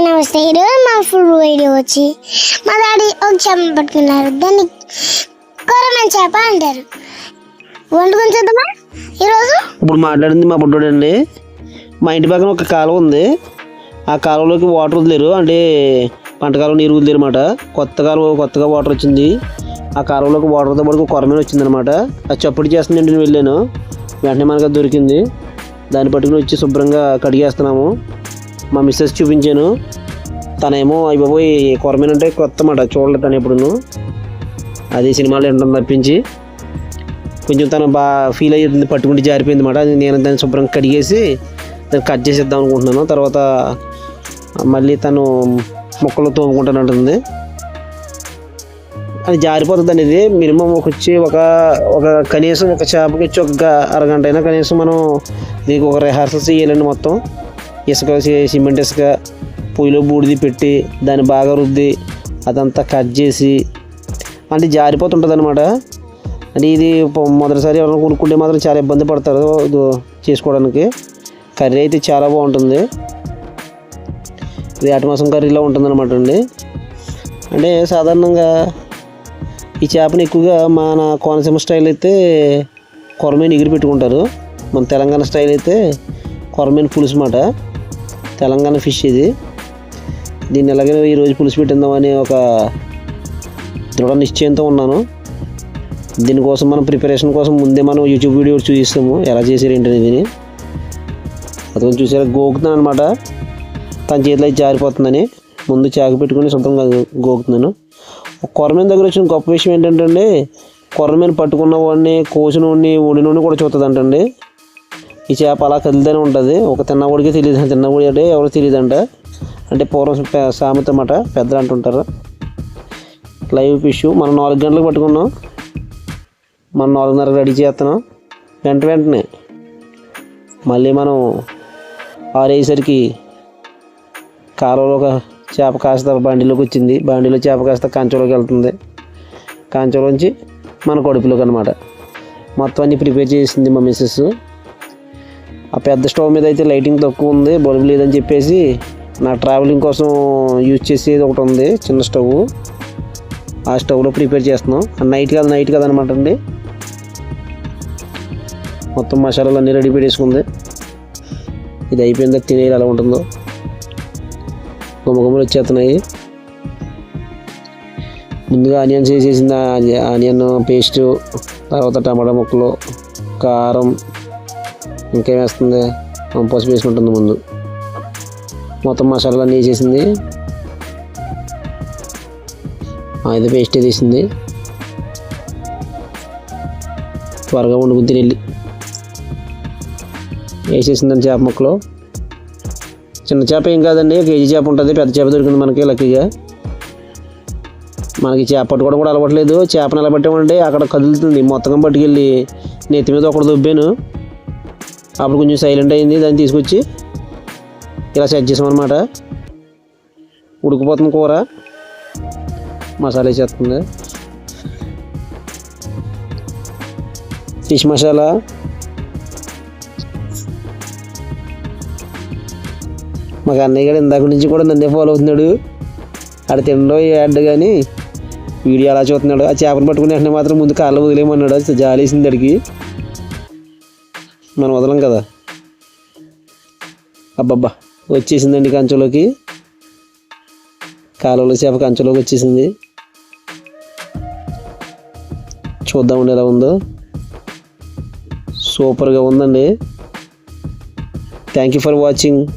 నమస్తే ఈరోజు మా ఫుడ్ వీడియో వచ్చి మా డాడీ ఒక చేప పట్టుకున్నారు. దాన్ని కొరమైన చేప అంటారు. వండుకొని చూద్దామా? ఈరోజు? ఇప్పుడు మాట్లాడింది మా బుడ్డోడండి మా ఇంటి పక్కన ఒక కాలువ ఉంది. ఆ కాలువలోకి వాటర్ వదిలేరు. అంటే పంట కాలువ నీరు వదిలేరు అనమాట కొత్త కాలువ కొత్తగా వాటర్ వచ్చింది. ఆ కాలువలోకి వాటర్తో పాటు కొరమైన వచ్చిందనమాట అది చప్పుడు చేస్తుందండి నేను వెళ్ళాను. వెంటనే మనకు అది దొరికింది. దాన్ని పట్టుకుని వచ్చి శుభ్రంగా కడిగేస్తున్నాము. మా మిస్సెస్ చూపించాను. తనేమో అయిపోయి కొరమైన అంటే కొత్త మాట చూడలేదు తను ఎప్పుడును. అది సినిమాలో ఉండడం తప్పించి. కొంచెం తను బాగా ఫీల్ అయ్యింది పట్టుకుంటే జారిపోయింది మాట. అది నేను దాన్ని శుభ్రంగా కడిగేసి దాన్ని కట్ చేసేద్దాం అనుకుంటున్నాను. తర్వాత మళ్ళీ తను ముక్కలు తోముకుంటానంటుంది. అది జారిపోతుంది అనేది మినిమం ఒక వచ్చి ఒక ఒక కనీసం ఒక చేపకి వచ్చి ఒక అరగంట అయినా కనీసం మనం దీనికి ఒక రిహార్సల్ చేయాలండి మొత్తం. ఇసుక సిమెంట్ ఇసుక పొయ్యిలో బూడిది పెట్టి దాన్ని బాగా రుద్ది అదంతా కట్ చేసి అంటే జారిపోతుంటుంది అనమాట అంటే ఇది మొదటిసారి ఎవరైనా కొనుక్కుంటే మాత్రం చాలా ఇబ్బంది పడతారు ఇది చేసుకోవడానికి. కర్రీ అయితే చాలా బాగుంటుంది. వేట మాసం కర్రీలో ఉంటుంది అనమాట అండి. అంటే సాధారణంగా ఈ చేపని ఎక్కువగా మన కోనసీమ స్టైల్ అయితే కొరమైన ఎగిరి పెట్టుకుంటారు. మన తెలంగాణ స్టైల్ అయితే కొరమైన పులుసు మాట. తెలంగాణ ఫిష్ ఇది. దీన్ని ఎలాగైనా ఈరోజు పులుసు పెట్టిందామని ఒక దృఢ నిశ్చయంతో ఉన్నాను. దీనికోసం మనం ప్రిపరేషన్ కోసం ముందే మనం యూట్యూబ్ వీడియో చూపిస్తాము. ఎలా చేసారు ఏంటనేది అతను చూసారా గోకుతున్నాను అనమాట తన చేతిలో అయితే జారిపోతుందని. ముందు చాకు పెట్టుకుని శుభ్రంగా గోకుతున్నాను. కొరమైన దగ్గర వచ్చిన గొప్ప విషయం ఏంటంటే కొరమైన పట్టుకున్న వాడిని కోసిన వాడిని వండిన వాడిని కూడా చూస్తుంది అంటండి ఈ చేప అలా కదులుతూనే ఉంటుంది. ఒక తిన్నవాడికి తెలియదు తిన్నవాడి అంటే ఎవరికి తెలియదంట అంటే పూర్వం సామెత అన్నమాట పెద్దలు అంటుంటారు. Live fish. మనం నాలుగు గంటలకు పట్టుకున్నాం. మనం నాలుగున్నర రెడీ చేస్తున్నాం. వెంట వెంటనే మళ్ళీ మనం ఆరేసరికి కాలువలో ఒక చేప కాస్త బండిలోకి వచ్చింది. బండిలో చేప కాస్త కంచెలోకి వెళ్తుంది. కంచెలోంచి మన కడుపులోకి అనమాట మొత్తం అన్ని ప్రిపేర్ చేసింది మా మిస్సెస్ ఆ పెద్ద స్టవ్ మీద అయితే లైటింగ్ తక్కువ ఉంది బల్బు లేదని చెప్పేసి నా ట్రావెలింగ్ కోసం యూజ్ చేసేది ఒకటి ఉంది చిన్న స్టవ్. ఆ స్టవ్లో ప్రిపేర్ చేస్తున్నాం. నైట్ కాదు నైట్ కాదు అనమాట అండి. మొత్తం మసాలాలు అన్నీ రెడీ పెట్టేసుకుంది. ఇది అయిపోయిందా తినేది ఎలా ఉంటుందో. గుమ్మగుమ్మలు వచ్చేస్తున్నాయి. ముందుగా ఆనియన్స్ వేసేసింది ఆనియన్ పేస్టు తర్వాత టమాటా ముక్కలు కారం ఇంకేం వేస్తుంది? పసుపు వేసుకుంటుంది ముందు. మొత్తం మసాలాలు అన్నీ వేసేసింది. ఇది పేస్ట్ తీసింది. త్వరగా వండుకుని వెళ్ళి వేసేసిందండి చేప ముక్కలు. చిన్న చేప ఏం కాదండి కేజీ చేప ఉంటుంది పెద్ద చేప దొరికింది మనకి లక్కీగా. మనకి చేప పట్టుకోవడం కూడా అలవట్లేదు చేపను ఎలా అక్కడ కదులుతుంది మొత్తం పట్టుకెళ్ళి నెత్తి మీద ఒకటి దుబ్బాను. అప్పుడు కొంచెం సైలెంట్ అయింది దాన్ని తీసుకొచ్చి ఇలా సెట్ చేసామన్నమాట. ఉడికిపోతుంది కూర. మసాలా వేసేస్తుంది. ఫిష్ మసాలా. మాకు అన్నయ్య గారు ఇందాక నుంచి కూడా నన్నే ఫాలో అవుతున్నాడు ఆడ తినడో యాడ్ కానీ వీడియో అలా చూస్తున్నాడు. ఆ చేపను పట్టుకుని వెంటనే మాత్రం ముందు కాళ్ళు వదిలేయమన్నాడు. జాలేసింది అడిగి మనం వదలం కదా? అబ్బబ్బా వచ్చేసిందండి కంచెలోకి. కాలువలో చేప కంచెలోకి వచ్చేసింది. చూద్దామండి ఎలా ఉందో. సూపర్గా ఉందండి. Thank you for watching